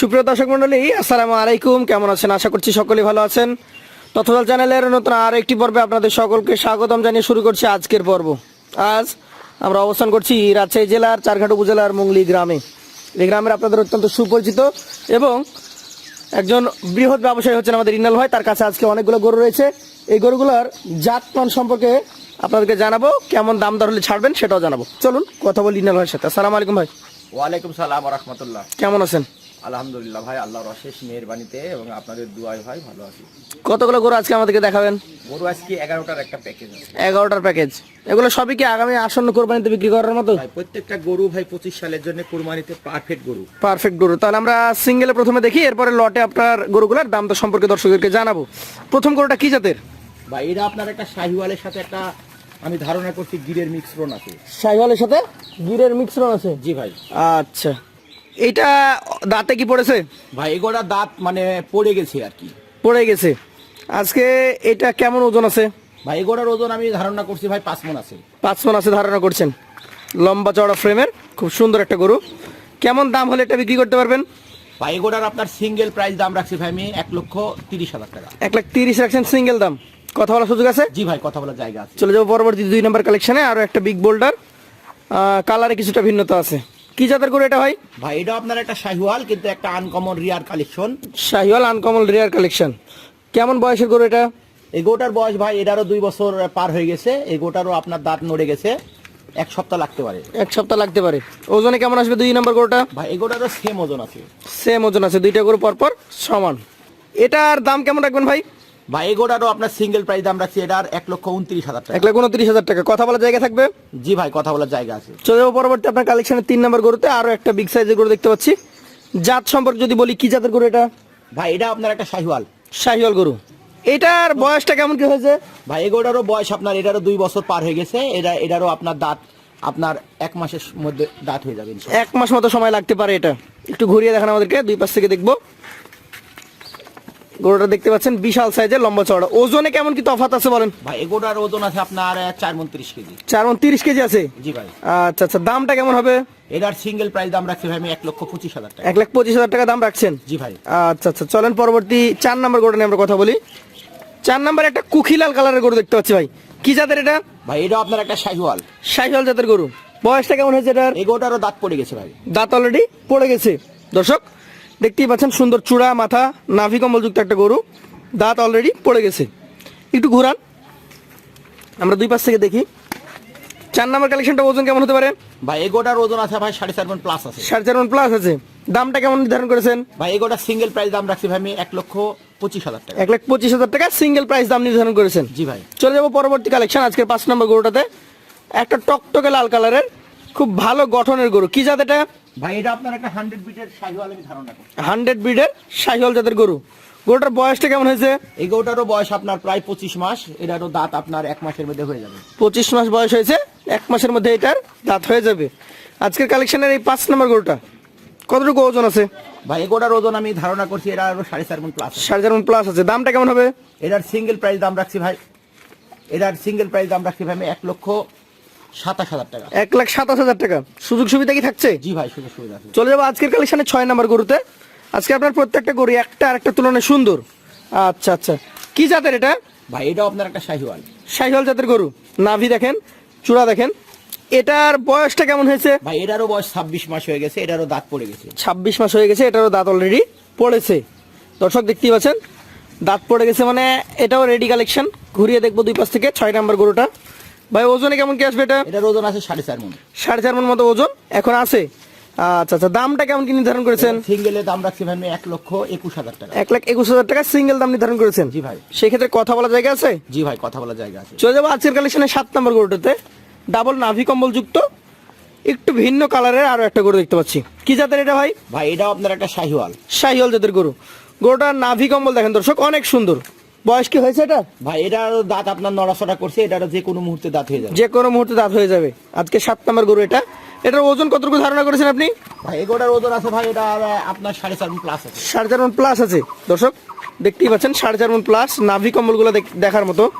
সুপ্রিয় দর্শক মন্ডলী আসসালামু আলাইকুম। কেমন আছেন? আশা করছি সকলেই ভালো আছেন। তথ্যদল চ্যানেলের নতুন আর একটি পর্বে আপনাদের সকলকে স্বাগতম জানিয়ে শুরু করছি আজকের পর্ব। আজ আমরা অবস্থান করছি রাজশাহী জেলার চারঘাট উপজেলার মুংলি গ্রামে। এই গ্রামের আপনাদের অত্যন্ত সুপরিচিত এবং একজন বৃহৎ ব্যবসায়ী হচ্ছেন আমাদের ইনাল ভাই। তার কাছে আজকে অনেকগুলো গরু রয়েছে। এই গরুগুলোর জাতমান সম্পর্কে আপনাদেরকে জানাব কেমন দাম দর হলে ছাড়বেন সেটাও জানাব। চলুন কথা বলি ইনাল ভাইয়ের সাথে। আসসালামু আলাইকুম ভাই। ওয়ালাইকুম সালাম রহমতুল্লাহ। কেমন আছেন? আলহামদুলিল্লাহ ভাই আল্লাহর অশেষ মেহরবানিতে এবং আপনাদের দুয়ায় ভাই ভালো আছি। কতগুলো গরু আজকে আমাদেরকে দেখাবেন? গরু আজকে এগারোটার একটা প্যাকেজ আছে। এগারোটার প্যাকেজ এগুলো সবই কি আগামী আসন্ন কোরবানিতে বিক্রি করার মতো? ভাই প্রত্যেকটা গরু ভাই পঁচিশ সালের জন্য কুরবানিতে পারফেক্ট গরু। পারফেক্ট গরু। তাহলে আমরা সিঙ্গেলে প্রথমে দেখি এরপরে লটে আপনার গরুগুলোর দাম তো সম্পর্কে দর্শকদেরকে জানাব। প্রথম গরুটা কি জাতের? ভাই এটা আপনার একটা শাহিওয়ালের সাথে একটা আমি ধারণা করছি গিরের মিশ্রণ আছে। শাহিওয়ালের সাথে গিরের মিশ্রণ আছে? জি ভাই। আচ্ছা। এইটা দাঁতে কি পড়েছে? ভাই এগোটা দাঁত মানে পড়ে গেছে আর কি। পড়ে গেছে। আজকে এটা কেমন ওজন আছে? ভাই এগোটার ওজন আমি ধারণা করছি ভাই পাঁচ মন আছে। পাঁচ মন আছে ধারণা করছেন। লম্বা চওড়া ফ্রেমের খুব সুন্দর একটা গরু। কেমন দাম হলে এটা বিক্রি করতে পারবেন? ভাই এগোটার আপনার সিঙ্গেল প্রাইস দাম রাখছি ভাই আমি এক লক্ষ তিরিশ হাজার টাকা। এক লাখ তিরিশ রাখছেন সিঙ্গেল দাম। কথা বলার সুযোগ আছে? জি ভাই কথা বলার জায়গা আছে। চলে যাব পরবর্তী দুই নম্বর কালেকশনে আরও একটা বিগ বোল্ডার কালারে কিছুটা ভিন্নতা আছে। কি জাতের গরু এটা ভাই? ভাই এটা আপনার একটা শাহিওয়াল কিন্তু একটা uncommon rare collection Sahiwal uncommon rare collection কেমন বয়সের গরু এটা? এই গোটার বয়স ভাই এটারও দুই বছর পার হয়ে গেছে। এই গোটারও আপনার দাঁত নড়ে গেছে। এক সপ্তাহ লাগতে পারে। এক সপ্তাহ লাগতে পারে। ওজনে কেমন আসবে দুই নম্বর গরুটা? ভাই এই গোটারও সেম ওজন আছে। সেম ওজন আছে দুইটা গরু পরপর সমান। এটার দাম কেমন রাখবেন ভাই? ভাই এই গোটারও আপনার সিঙ্গেল প্রাইস দাম রাখছি এটার এক লক্ষ উনত্রিশ হাজার টাকা। এক লাখ উনত্রিশ হাজার টাকা। কথা বলার জায়গা থাকবে? জি ভাই কথা বলার জায়গা আছে। চলে পরবর্তী আপনার কালেকশনের তিন নম্বর গরুতে আরও একটা বিগ সাইজের গরু দেখতে পাচ্ছি। জাত সম্পর্কে যদি বলি কি জাতের গরু এটা? ভাই এটা আপনার একটা শাহিওয়াল। শাহিওয়াল গরু। এটার বয়সটা কেমন কি হয়েছে? ভাই এই গোটারও বয়স আপনার এটারও দুই বছর পার হয়ে গেছে। এটা এটারও আপনার দাঁত আপনার এক মাসের মধ্যে দাঁত হয়ে যাবে এক মাস মতো সময় লাগতে পারে এটা। একটু ঘুরিয়ে দেখান আমাদেরকে দুই পাশ থেকে দেখব। গরুটা দেখতে পাচ্ছেন বিশাল সাইজের লম্বা চওড়া। ওজনে কেমন কি তফাত আছে বলেন? ভাই এই গোটার ওজন আছে আপনার চার মন্ত্রিশ কেজি। চার মন তিরিশ কেজি আছে? জি ভাই। আচ্ছা আচ্ছা দামটা কেমন হবে? এটার সিঙ্গেল প্রাইস দাম রাখছি ভাই আমি এক লক্ষ পঁচিশ হাজার টাকা। এক লাখ পঁচিশ হাজার টাকা দাম রাখছেন? জি ভাই। আচ্ছা আচ্ছা চলেন পরবর্তী চার নাম্বার গরুটা নিয়ে আমরা কথা বলি। চার নাম্বার একটা কুখিলাল কালারের গরু দেখতে পাচ্ছি ভাই। কি জাতের এটা? ভাই এটা আপনার একটা শাহিওয়াল শাহিওয়াল জাতের গরু। বয়সটা কেমন হয়েছে এটার? এই গোটারও দাঁত পড়ে গেছে ভাই। দাঁত অলরেডি পড়ে গেছে। দর্শক দেখতেই পাচ্ছেন সুন্দর চূড়া মাথা নাভি কম্বলযুক্ত একটা গরু। দাঁত অলরেডি পড়ে গেছে। একটু ঘুরান। আমরা দুই পাশ থেকে দেখি। চার নাম্বার কালেকশনটা ওজন কেমন হতে পারে? ভাই এই গোটার ওজন আছে ভাই সাড়ে চার মন প্লাস আছে। সাড়ে চার মন প্লাস আছে। দামটা কেমন নির্ধারণ করেছেন? ভাই এই গোটার সিঙ্গেল প্রাইস দাম রাখছি ভাই আমি এক লক্ষ পঁচিশ হাজার টাকা। এক লাখ পঁচিশ হাজার টাকা সিঙ্গেল প্রাইস দাম নির্ধারণ করেছেন। জি ভাই। চলে যাব পরবর্তী কালেকশন আজকের পাঁচ নম্বর গরুটাতে। একটা টকটকে লাল কালারের খুব ভালো গঠনের গরু। কি জাত এটা? ভাই এটা আপনার একটা হান্ড্রেড বিটের শাহিওয়াল আমি ধারণা করি হান্ড্রেড ব্রিডের শাহিওয়াল জাতের গরু। গরুটার বয়সটা কেমন হয়েছে? এই গোটারও বয়স আপনার প্রায় পঁচিশ মাস এটারও দাঁত আপনার এক মাসের মধ্যে হয়ে যাবে। পঁচিশ মাস বয়স হয়েছে এক মাসের মধ্যে এটার দাঁত হয়ে যাবে। আজকের কালেকশনের এই পাঁচ নম্বর গরুটা কতটুকু ওজন আছে? ভাই গোটার ওজন আমি ধারণা করছি এটা আরও সাড়ে চার মন প্লাস সাড়ে চার প্লাস আছে। দামটা কেমন হবে? এটার সিঙ্গেল প্রাইস দাম রাখছি ভাই। এটার সিঙ্গেল প্রাইস দাম রাখছি ভাই আমি এক লক্ষ সাতাশ হাজার টাকা। এক লাখ সাতাশ হাজার টাকা। সুযোগ সুবিধা কি থাকছে? জি ভাই সুযোগ সুবিধা আছে। চলে যাব আজকের কালেকশনে ছয় নম্বর গরুতে। আজকে আপনার প্রত্যেকটা গরু একটা আর একটা তুলনায় সুন্দর। আচ্ছা আচ্ছা। কি জাতের এটা? ভাই এটাও আপনার একটা শাহিওয়াল। শাহিওয়াল জাতের গরু। নাভি দেখেন চূড়া দেখেন। এটার বয়সটা কেমন হয়েছে? ভাই এটারও বয়স ছাব্বিশ মাস হয়ে গেছে এটারও দাঁত পড়ে গেছে। ছাব্বিশ মাস হয়ে গেছে এটারও দাঁত অলরেডি পড়েছে। দর্শক দেখতেই পাচ্ছেন দাঁত পড়ে গেছে মানে এটাও রেডি কালেকশন ঘুরিয়ে দেখব দুই পাশ থেকে ছয় নাম্বার গরুটা। ভাই ওজনে কেমন কি আসবে এটা? এটার ওজন আছে সাড়ে চার মন। সাড়ে চার মন মতো ওজন? এখন আছে? আচ্ছা আচ্ছা দামটা কেমন কি নির্ধারণ করেছেন? সিঙ্গেলের দাম রাখছি ভাই আমি এক লক্ষ একুশ হাজার টাকা। এক লাখ একুশ হাজার টাকা সিঙ্গেল দাম নির্ধারণ করেছেন? জি ভাই। সেক্ষেত্রে কথা বলা জায়গা আছে? জি ভাই কথা বলার জায়গা আছে। চলে যাব আজকের কালেকশনে সাত নম্বর গরুটাতে। ডাবল নাভি কম্বল যুক্ত একটু ভিন্ন কালারের আরও একটা গরু দেখতে পাচ্ছি। কি জাতের এটা ভাই? ভাই এটাও আপনার একটা শাহিওয়াল। শাহিওয়াল জাতের গরু। গরুটার নাভি কম্বল দেখেন দর্শক অনেক সুন্দর। বয়স কি হয়েছে এটা? ভাই এটারও দাঁত আপনার নড়াচড়া করছে এটারও যে কোনো মুহূর্তে দাঁত হয়ে যাবে। যে কোনো মুহূর্তে দাঁত হয়ে যাবে। আজকে সাত নম্বর গরু এটা। এটার ওজন কতটুকু ধারণা করেছেন আপনি? ভাই এগোটার ওজন আছে ভাই এটা আপনার সাড়ে চার প্লাস আছে। সাড়ে চার প্লাস আছে। দর্শক দেখতেই পাচ্ছেন সাড়ে চার প্লাস নাভি কম্বলগুলো দেখ- দেখার মতো।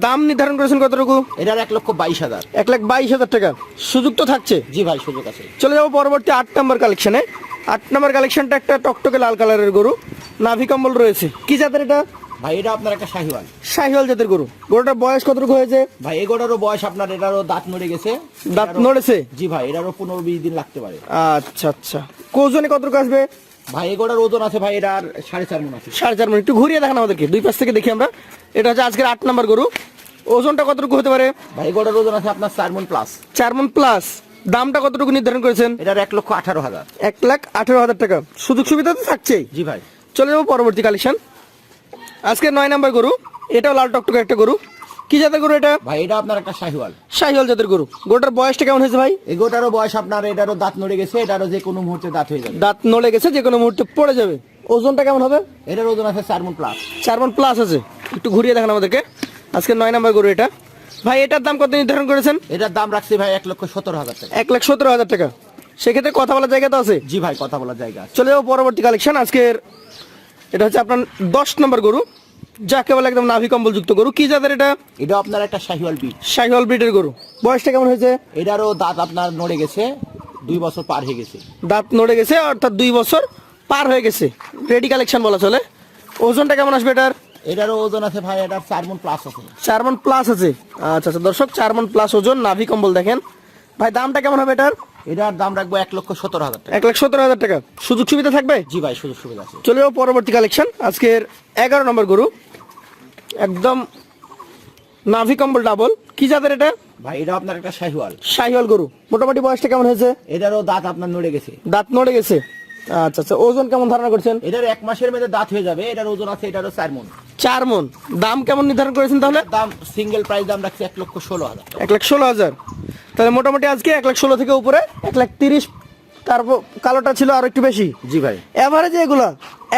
দাম নির্ধারণ করেছেন কতটুকু? এটার এক লক্ষ বাইশ হাজার। এক লাখ বাইশ হাজার টাকা। সুযোগ তো থাকছে। জি ভাই সুযোগ আছে। চলে যাব পরবর্তী আট নম্বর কালেকশনে আট নম্বর কালেকশনটা একটা টকটকে লাল কালারের গরু। নাভি কম্বল রয়েছে। কি জাতের এটা? ভাই এটা আপনার একটা শাহিওয়াল। শাহিওয়াল জাতের গরু। গরুটার বয়স কতটুকু হয়েছে? ভাই এগোটারও বয়স আপনার এটারও দাঁত নড়ে গেছে। দাঁত নড়েছে? জি ভাই এটারও পনেরো বিশ দিন লাগতে পারে। আচ্ছা আচ্ছা। কোজনে কতটুকু আসবে? ভাই এগোটার ওজন আছে ভাই এটার সাড়ে চার মন আছে। সাড়ে চার মিনিট একটু ঘুরিয়ে দেখান আমাদেরকে দুই পাশ থেকে দেখি আমরা। এটা হচ্ছে আজকের আট নম্বর গরু। ওজনটা কতটুকু হতে পারে? ভাই এগোটার ওজন আছে আপনার চার মন প্লাস চার মন প্লাস দামটা কতটুকু নির্ধারণ করেছেন? এটার এক লক্ষ আঠারো হাজার। এক লাখ আঠেরো হাজার টাকা। সুযোগ সুবিধা তো থাকছেই। জি ভাই। চলে যাব পরবর্তী কালেকশন আজকে নয় নাম্বার গরু এটাও লাল টকটকে একটা গরু। কি জাতের গরু এটা? ভাই এটা আপনার একটা শাহিওয়াল। শাহিওয়াল জাতের গরু। গরুটার বয়সটা কেমন হয়েছে ভাই? এগোটারও বয়স আপনার এটারও দাঁত নড়ে গেছে এটারও যে কোনো মুহূর্তে দাঁত হয়ে যাবে। দাঁত নড়ে গেছে যে কোনো মুহূর্তে পড়ে যাবে। ওজনটা কেমন হবে? এটার ওজন আছে চার মন প্লাস চার মন প্লাস আছে। একটু ঘুরিয়ে দেখান আমাদেরকে। আজকে নয় নাম্বার গরু এটা। ভাই এটার দাম কত নির্ধারণ করেছেন? এটার দাম রাখছি ভাই এক লক্ষ সতেরো হাজার টাকা। এক লাখ সতেরো হাজার টাকা। সেক্ষেত্রে কথা বলার জায়গা তো আছে? জি ভাই কথা বলার জায়গা চলে যাব পরবর্তী কালেকশন আজকের এটা হচ্ছে আপনার দশ নম্বর গরু যাকে বলে একদম নাভি কম্বল যুক্ত গরু। কি জাতের এটা? এটা আপনার একটা শাহিওয়াল ব্রিড। শাহিওয়াল ব্রিডের গরু। বয়সটা কেমন হয়েছে? এটারও দাঁত আপনার নড়ে গেছে দুই বছর পার হয়ে গেছে। দাঁত নড়ে গেছে অর্থাৎ দুই বছর পার হয়ে গেছে। রেডি কালেকশন বলা চলে। ওজনটা কেমন আসবে এটার? এটারও ওজন আছে ভাই এটার চার মন প্লাস আছে। চার মন প্লাস আছে। আচ্ছা আচ্ছা দর্শক চার মন প্লাস ওজন নাভি কম্বল দেখেন। ভাই দামটা কেমন হবে এটার? এটার দাম রাখব এক লক্ষ সতেরো হাজার টাকা। এক লাখ সতেরো হাজার টাকা। সুযোগ সুবিধা থাকবে? জি ভাই সুযোগ সুবিধা আছে। চলে যাব পরবর্তী কালেকশন আজকের এগারো নম্বর গরু। একদম নাভি কম্বল ডাবল কি জাতের এটা? ভাই এটা আপনার একটা শাহিওয়াল। শাহিওয়াল গরু। মোটামুটি বয়সটা কেমন হয়েছে? এটারও দাঁত আপনার নড়ে গেছে। দাঁত নড়ে গেছে। আচ্ছা আচ্ছা ওজন কেমন ধারণা করছেন? এটার এক মাসের মধ্যে দাঁত হয়ে যাবে। এটার ওজন আছে এটারও চার মন। চার মন। দাম কেমন নির্ধারণ করেছেন তাহলে? দাম সিঙ্গেল প্রাইস দাম রাখছি এক লক্ষ ষোলো হাজার। এক লাখ ষোলো হাজার। তাহলে মোটামুটি আজকে এক লাখ ষোলো থেকে উপরে এক লাখ তিরিশ তারপর কালোটা ছিল আরও একটু বেশি। জি ভাই। এভারেজ এগুলো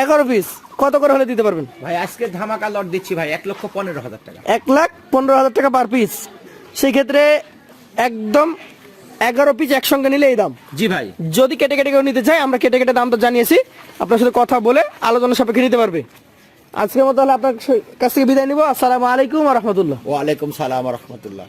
এগারো পিস কত করে হলে দিতে পারবেন? ভাই আজকে ধামাকা লট দিচ্ছি ভাই এক লক্ষ পনেরো হাজার টাকা। এক লাখ পনেরো হাজার টাকা পার পিস সেই ক্ষেত্রে একদম এগারো পিস একসঙ্গে নিলে এই দাম। জি ভাই। যদি কেটে কেটে কেউ নিতে চাই আমরা কেটে কেটে দাম তো জানিয়েছি আপনার সাথে কথা বলে আলোচনা সাপেক্ষে নিতে পারবে। আজকের মতো হলে আপনার কাছ থেকে বিদায় নিব। আসসালামু আলাইকুম রহমতুল্লাহ। ওয়ালাইকুম সালাম রহমতুল্লাহ।